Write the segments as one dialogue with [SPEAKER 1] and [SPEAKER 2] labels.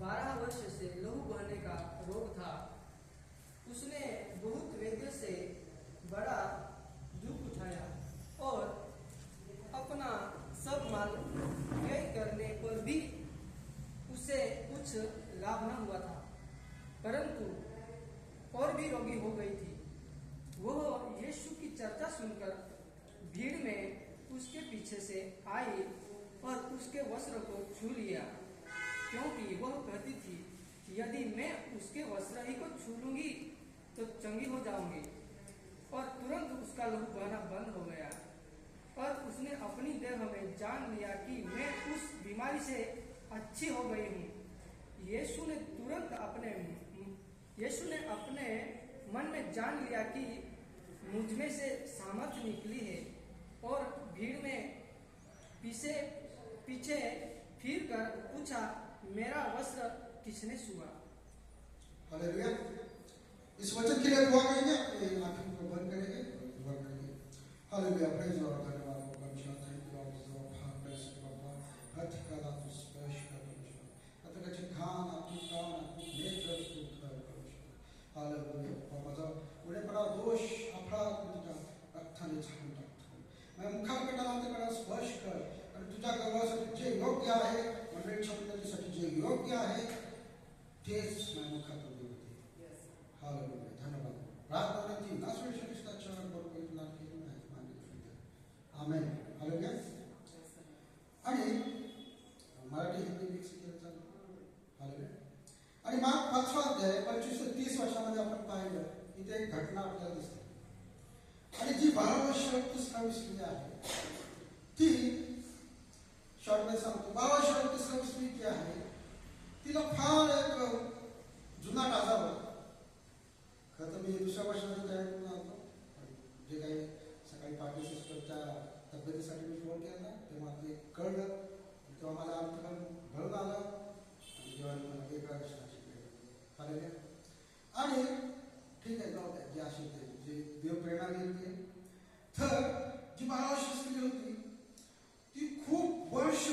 [SPEAKER 1] बारह वर्ष से लहू बहने का रोग था। उसने बहुत वैद्य से बड़ा दुख उठाया और अपना सब माल व्यय करने पर भी उसे कुछ लाभ न हुआ था। परंतु और भी रोगी हो गई थी। वह यीशु की चर्चा सुनकर भीड़ में उसके पीछे से आई और उसके वस्त्र को छू लिया। क्योंकि वह कहती थी, यदि मैं उसके वस्त्र ही को छू लूँगी तो चंगी हो जाऊँगी। और तुरंत उसका लहू बहना बंद हो गया। और उसने अपनी देह में जान लिया कि मैं उस बीमारी से अच्छी हो गई हूँ। यीशु ने तुरंत अपने, यीशु ने अपने मन में जान लिया कि मुझमें से सामर्थ्य निकली है और भीड़ में पीछे पीछे फिर कर पूछा मेरा वस्त्र किसने छुआ
[SPEAKER 2] हालेलुया। इस वचन के लिए दुआ करेंगे। अपने आंखों को बंद करेंगे और दुआ करेंगे। हालेलुया प्रेज लॉर्ड धन्यवाद परमेश्वर thank you Lord for harvest बाबा हथ कला तो स्पर्श कर परमेश्वर आता का खान आपकी कान आपकी नेत्र स्तुत कर परमेश्वर हालेलुया बाबा जो उन्हें बड़ा दोष अपराध तुझ्या रक्ताने झाकून टाकतो मग मुखाकडे नातेकडे स्पर्श कर आणि तुझ्या गवळासाठी जे योग्य आहे मंडळी क्षमतेसाठी जे योग्य आहे तेच माझ्या मुखातून होते हालेलुया धन्यवाद प्रार्थनाची नासवेश ख्रिस्ताच्या बरोबर तुला केली नाही मान्य आमेन हालेलुया आणि मराठी हिंदी मिक्स केलं चालू हालेलुया आणि माग पाचवा अध्याय पंचवीस ते तीस वर्षामध्ये आपण पाहिलं इथे एक घटना आपल्याला दिसते. आणि जी बारा वर्ष तिसरा आहे ती शॉर्टमध्ये सांगतो. बारा वर्ष तिसरा जी आहे तिला फार एक जुनाट आजार होता. खरं तर मी दुसऱ्या वर्षाचं तयार आलो जे काही सकाळी पाठी सिस्टरच्या तब्येतीसाठी मी फोन केला तेव्हा ते कळलं. तेव्हा मला अंतकरण भरून आलं. आणि जेव्हा मला एका वर्षाची आणि ठीक आहे जाऊ द्या जे असे होते जे देव प्रेरणा घेते तर जी बारा वर्ष स्त्री होती ती खूप वर्ष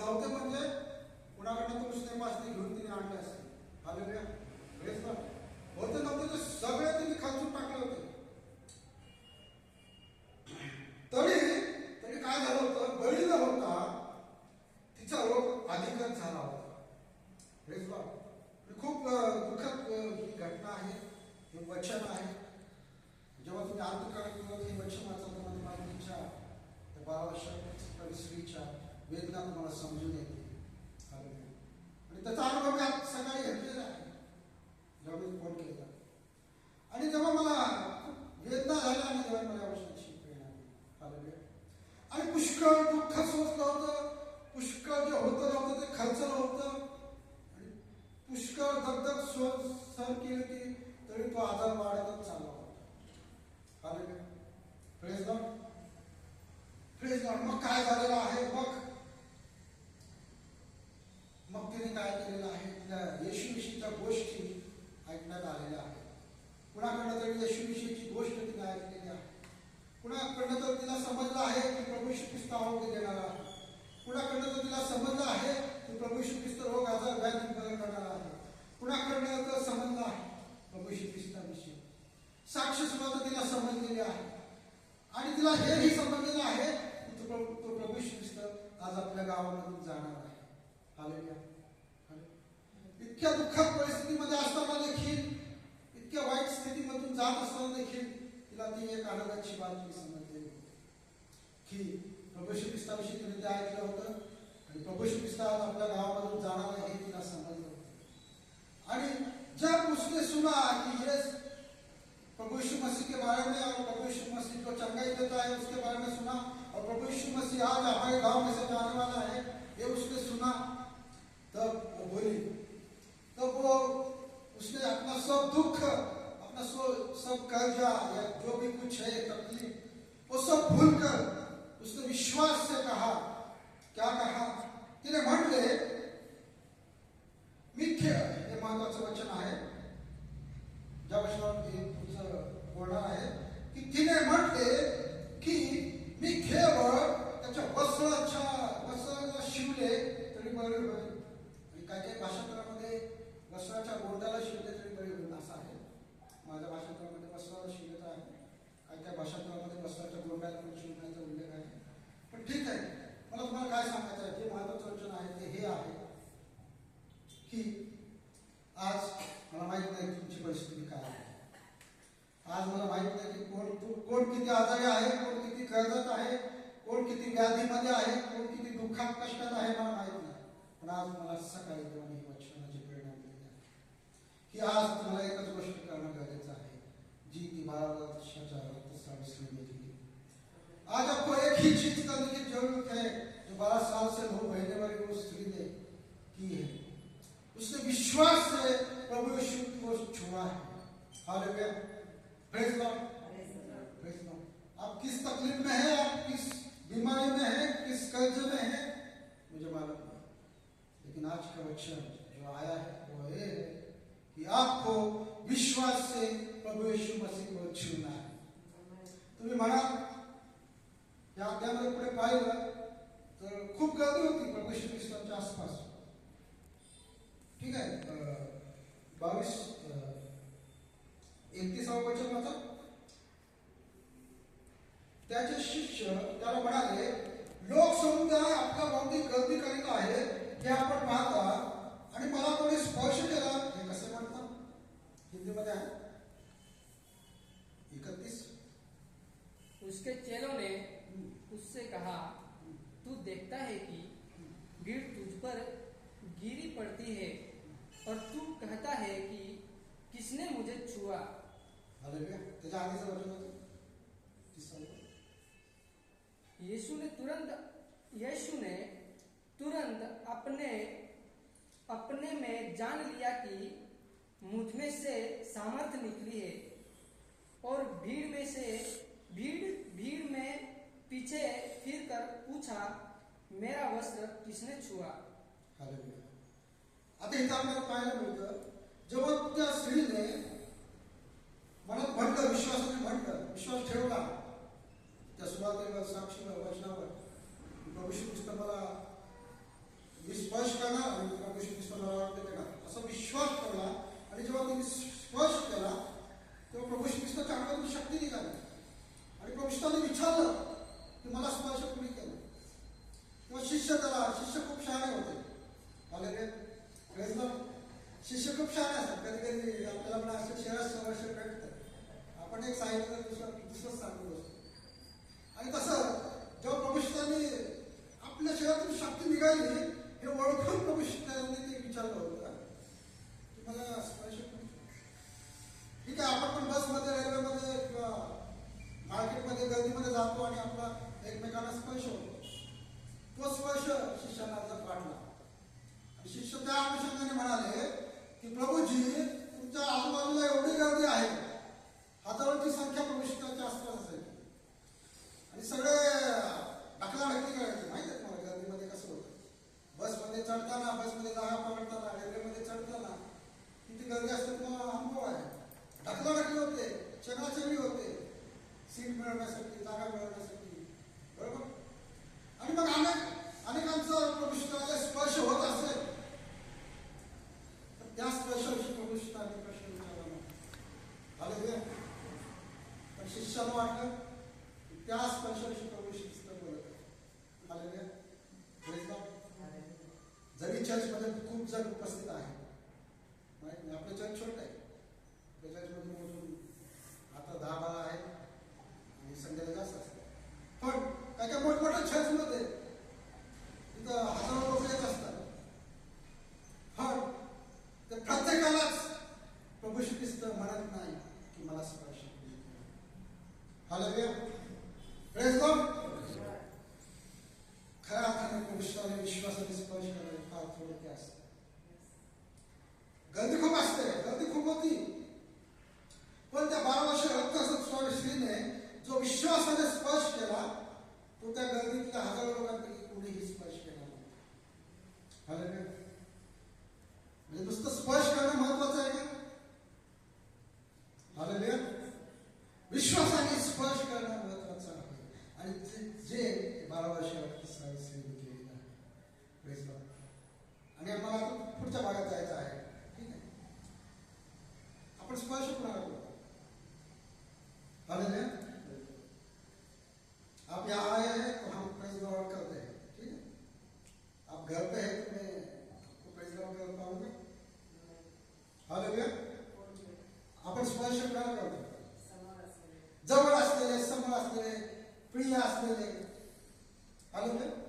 [SPEAKER 2] नव्हते म्हणजे कुणाकडनं तुम्ही स्नेपासने घेऊन तिने आणले असते. हा वेगळ्या वेळेस ना होते नव्हते ते सगळे तिने खालचून टाकले होते. तरी तरी काय झालं होतं? बळी न होता तिचा रोग अधिकच झाला होता. वेळेस बा खूप दुःखद ही घटना आहे. हे वचन आहे. जेव्हा तुम्ही आंतकाळ हे वचन वाचवतो म्हणजे माझ्या बारा वर्षाच्या स्त्रीच्या वेदना तुम्हाला समजून येते. आणि त्याचा अनुभव मी आज सकाळी घेतलेला आहे. ज्यावेळी फोन केला. प्रभू देणारा कुणाकडनं तर तिला संबंध आहे की प्रभू येशू ख्रिस्त रोग आजार व्याज निर्माण करणारा आहे. कुणाकडनं तर संबंध आहे प्रभू श्री ख्रिस्ताविषयी साक्ष सुद्धा तिला समजलेली आहे. आणि तिला हेही समजलेलं आहे की तो प्रभू तो प्रभू येशू ख्रिस्त आज आपल्या गावामधून जाणार आहे. आलेल्या हालेलुया. इतक्या दुःखद परिस्थितीमध्ये असताना देखील इतक्या वाईट स्थितीमधून जात असताना देखील तिला ती एक आनंदाची बातमी समजलेली होती की प्रभूशी पिस्ताविषयी ख्रिस्ताविषयी तिने ते ऐकलं होतं. आणि प्रभूशी पिस्ता आपल्या गावामधून जाणार हे तिला समजलं होतं. आणि जब उसने सुना कि ये प्रभु यीशु मसीह के बारे में और प्रभु यीशु मसीह को चंगाई देता है उसके बारे में सुना और प्रभु यीशु मसीह आज हमारे गांव में से जाने वाला है ये उसने सुना। तब वो बोली तब वो उसने अपना सब दुख अपना सब कर्जा या जो भी कुछ है तकलीफ वो सब भूलकर उसने विश्वास से कहा क्या कहा? तिने म्हटले मिथ्य हे महत्वाचं वचन आहे. ज्या वचनावर तुमचं बोलणार आहे की तिने म्हटले की मी केवळ त्याच्या वस्त्राच्या वस्त्राला शिवले तरी बरे होईल. आणि काही काही भाषांतरामध्ये वस्त्राच्या गोंडाला शिवले तरी बरे होईल असं आहे. माझ्या भाषांतरामध्ये वस्त्राला शिवलेलं आहे. काही काही भाषांतरामध्ये वस्त्राच्या गोंडाला पण शिवण्याचा उल्लेख आहे. ठीक आहे. मला तुम्हाला काय सांगायचं आहे? जे महत्वाचं वचन आहे ते हे आहे की आज मला माहीत नाही तुमची परिस्थिती काय आहे. आज मला माहीत नाही की कोण कोण किती आजारी आहे कोण किती कर्जात आहे कोण किती व्याधीमध्ये आहे कोण किती दुःखात कष्टात आहे मला माहीत नाही. पण आज मला सकाळी देवाने ही वचनाची प्रेरणा दिली आहे की आज तुम्हाला एकच गोष्ट करणं गरजेचं आहे जी ती बारा वर्षाच्या आज आपको एक ही चीज़ करने की ज़रूरत है जो बारह साल से नौ महीने वाली वो स्त्री ने की है। उसने विश्वास से प्रभु यीशु को छुआ है। आप किस तकलीफ़ में हैं? आप किस बीमारी में हैं? किस कर्ज में हैं? मुझे मालूम नहीं। लेकिन आज का वचन जो आया है, वो ये है कि आपको विश्वास से प्रभु यीशु मसीह को छूना है। तुम्ही पुढे पाहिलं तर खूप गर्दी होती प्रभू श्री ख्रिस्तांच्या आसपास. ठीक आहे अं, बावीस एकतीसावं वचन वाचा. त्याचे शिष्य त्याला म्हणाले लोक समुदाय आपल्या बाबतीत गर्दी करीत आहे हे आपण पाहता आणि मला कोणी स्पर्श केला हे कसे म्हणतात? हिंदीमध्ये आहे. एकतीस.
[SPEAKER 1] उसके चेलों ने उससे कहा तू देखता है कि भीड़ तुझ पर गिरी पड़ती है और तू कहता है कि किसने मुझे छुआ.
[SPEAKER 2] तिसावं.
[SPEAKER 1] यीशु ने तुरंत यीशु ने तुरंत अपने अपने में जान लिया कि मुझमें से सामर्थ्य निकली है और भीड़ में से भीड़ भीड़ में पीछे फिर कर पूछा मेरा वस्त्र किसने छुआ?
[SPEAKER 2] हालेलुया। आता इथं आपल्याला पाहायला मिळतं जेव्हा त्या स्त्रीने मनात म्हटलं विश्वासाने म्हटलं विश्वास ठेवला त्या सुवातेवर साक्षीवर वचनावर की प्रभू श्री ख्रिस्त मला मी स्पर्श करणार आणि प्रभू श्री ख्रिस्त मला आरोग्य देणार असा विश्वास ठेवला आणि जेव्हा त्यांनी स्पर्श केला तेव्हा प्रभू श्री ख्रिस्ताच्या अंगातून शक्ती निघाली आणि प्रभू ख्रिस्ताने विचारलं की मला स्पर्श कुणी केलं तेव्हा शिष्य त्याला शिष्य खूप शहाणे होते आले Praise God. शिष्य खूप छान असतात कधी कधी आपल्याला पण असं शहरात संघर्ष भेटतं आपण एक सांगितलं तर दुसरं दुसरंच सांगत असतो आणि तसं जेव्हा प्रभूषितांनी आपल्या शहरातून शक्ती निघाली हे ओळखून प्रभूषितांनी ते विचारलं होतं. तुम्हाला मला स्पर्श ठीक आहे आपण पण बसमध्ये रेल्वेमध्ये किंवा मध्ये गर्दीमध्ये जातो आणि आपला एकमेकांना स्पर्श होतो. तो स्पर्श शिष्याला जर वाटला आणि शिष्य त्या अनुषंगाने म्हणाले की प्रभूजी तुमच्या आजूबाजूला एवढी गर्दी आहे हातावरची संख्या प्रवेशिकाच्या आसपास असेल. आणि सगळे ढकलाढकली करायची माहिती आहे तुम्हाला गर्दीमध्ये कसं होतं बसमध्ये चढताना बसमध्ये जागा पकडताना रेल्वेमध्ये चढताना किती गर्दी असते अनुभव आहे ढकलाढकली होते चगडाचगडी होते सीट मिळवण्यासाठी जागा मिळवण्यासाठी बरोबर आणि मग अनेक अनेकांचा प्रभूषिताला स्पर्श होत असेल तर त्या स्पर्शाविषयी प्रभूषिताने प्रश्न विचारला आले पण शिष्याला वाटलं की त्या स्पर्शाविषयी प्रभूषित बोलत आले जरी चर्चमध्ये खूप जण उपस्थित आहे माहीत नाही आपलं चर्च छोटं आहे आपल्या चर्चमध्ये मोजून आता दहा बारा आहे आणि संध्याला जास्त असते पण काय काय मोठमोठ्या चर्चमध्ये तिथं हजारो लोक येत असतात पण ते प्रत्येकालाच प्रभू श्री ख्रिस्त म्हणत नाही की मला स्पर्श हालेलुया प्रेज गॉड खऱ्या अर्थाने पुरुषाने विश्वासाने स्पर्श करावे फार थोडे ते असते गर्दी खूप असते गर्दी खूप होती पण त्या बारा वर्ष रक्त स्वामी श्रीने जो विश्वासाने स्पर्श केला तो त्या गर्दीतल्या हजारो लोकांपैकी कोणीही स्पर्श केला नाही हालेलुया. म्हणजे नुसतं स्पर्श करणं महत्वाचं आहे का हालेलुया. विश्वासाने स्पर्श करणं महत्वाचं आहे आणि जे- जे बारा वर्षावरती सहस्रीने केलेलं आहे Praise God. आणि आम्हाला आता पुढच्या भागात जायचं आहे ठीक आहे आपण स्पर्श कुणाला बोलतो हालेलुया. आप यहाँ आए हैं तो हम प्रेज लॉर्ड करते हैं ठीक है आप घर पे हैं तो मैं आपको प्रेज लॉर्ड कर पाऊंगा हालेलुया आपण स्पर्श कुणाला करतो जवळ असलेले समोर असलेले प्रिय असलेले हालेलुया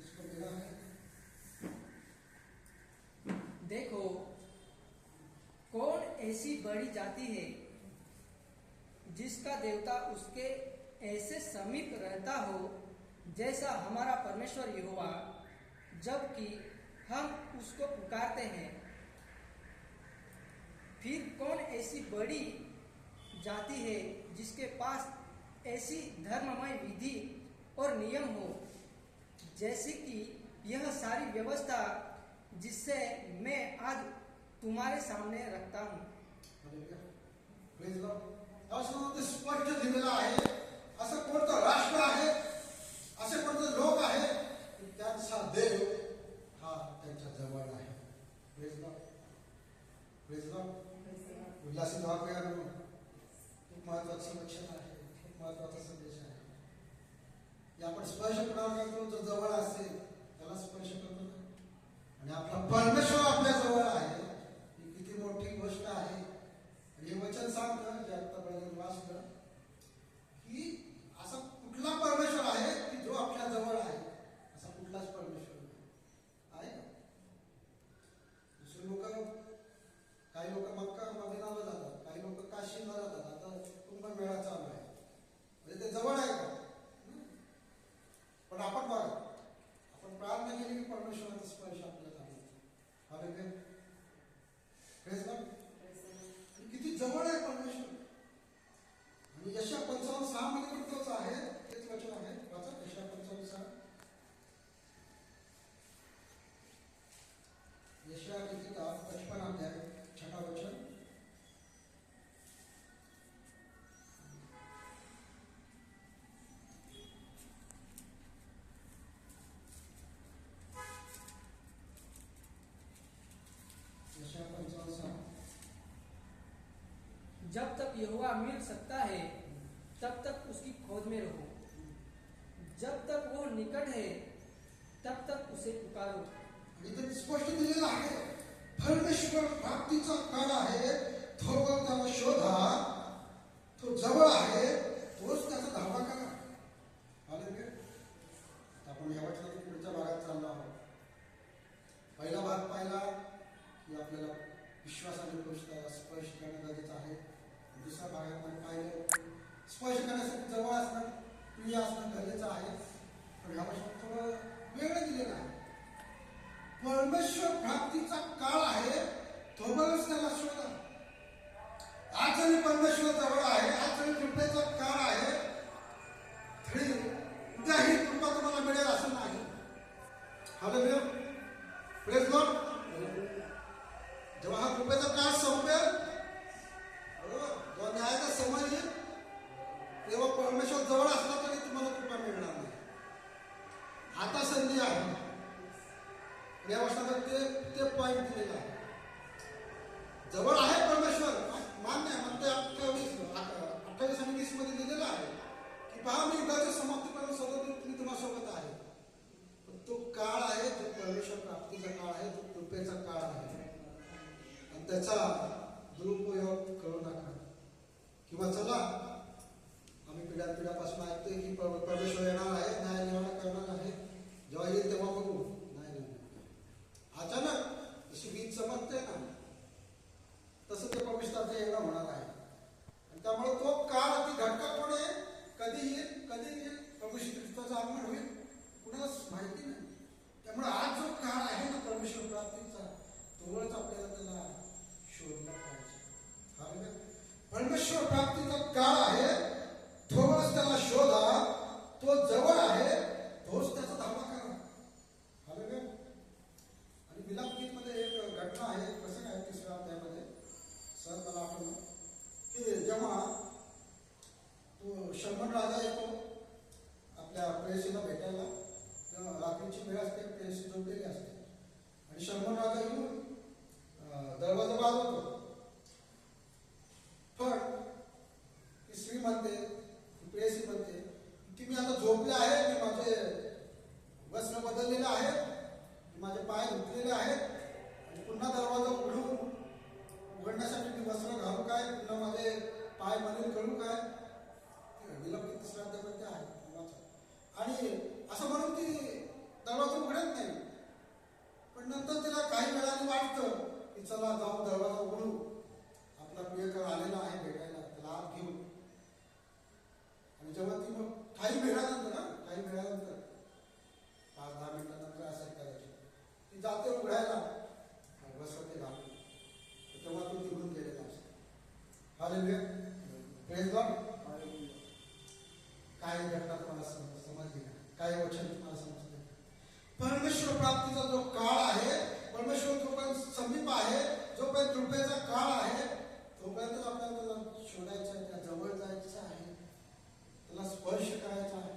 [SPEAKER 2] इसको मिला है
[SPEAKER 1] देखो, कौन ऐसी बड़ी जाति है जिसका देवता उसके ऐसे समीप रहता हो जैसा हमारा परमेश्वर यहोवा जबकि हम उसको पुकारते हैं। फिर कौन ऐसी बड़ी जाति है जिसके पास ऐसी धर्ममय विधि और नियम हो? जैसे कि यह सारी व्यवस्था जिससे मैं आज तुम्हारे सामने रखता हूँ।
[SPEAKER 2] स्पष्ट दिलेलं आहे असं कोणतं राष्ट्र आहे असे कोणते लोक आहे त्यांचा देव हा त्यांच्या जवळ आहे. प्लीज प्लीज उल्हासित व्हावे खूप महत्वाचं लक्षण आहे. खूप महत्त्वाचा संदेश आहे. आपण स्पर्श कुणाला करतो जो जवळ असेल त्याला स्पर्श करतो ना. आणि आपला परमेश्वर आपल्या जवळ आहे. ही किती मोठी गोष्ट आहे. आणि हे वचन सांगतं जे आत्तापर्यंत वाचलं की असा कुठला परमेश्वर आपण बघा. आपण प्रार्थना केली की परमेश्वराचा स्पर्श आपल्याला जाणवतो हा
[SPEAKER 1] जब तक यहुआ मिल सकता है तब तक उसकी खोज में रहो। जब तक वो निकट है तब तक उसे पुकारो।
[SPEAKER 2] आणि त्यांनी स्पष्ट दिलेलं आहे परमेश्वर प्राप्तीचा काळ आहे थोडा त्याला शोधा तो जवळ आहे तोच त्याचा धावा करा। आले आपण या वाटलं पुढच्या भागात चाललो आहोत. पहिला भाग पाहिला की आपल्याला विश्वासाने गोष्ट स्पर्श करणं गरजेचं आहे. दुसऱ्या भागात काय स्पर्श करण्यासाठी जवळ असणं प्रिय असणं गरजेचं आहे. पण घामाशब्द थोडं वेगळं दिलेलं आहे. परमेश्वर प्राप्तीचा काळ आहे तो त्याला शोधा. आज जरी परमेश्वर जवळ जवळ आहे त्याचं आगमन होईल कुणालाच माहिती नाही. त्यामुळे आज जो काळ आहे ना परमेश्वर प्राप्तीचा तो आपल्याला आणि जेव्हा ती मग काही वेळानंतर ना काही वेळानंतर पाच दहा मिनिटानंतर असं करायची? ती जाते उघडायला. बसवते घालून तेव्हा तो निघून गेलेला असतो. हॅलो प्रेम काय घटना तुम्हाला समजली काय वचन तुम्हाला समजते परमेश्वर प्राप्तीचा जो काळ आहे परमेश्वर जोपर्यंत समीप आहे जोपर्यंत कृपेचा काळ आहे तोपर्यंत आपल्याला शोधायचा त्या जवळ जायचं आहे. त्याला स्पर्श करायचा आहे.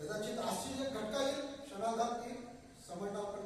[SPEAKER 2] कदाचित अशी जे घटका येईल क्षणाघात येईल समजणं आपण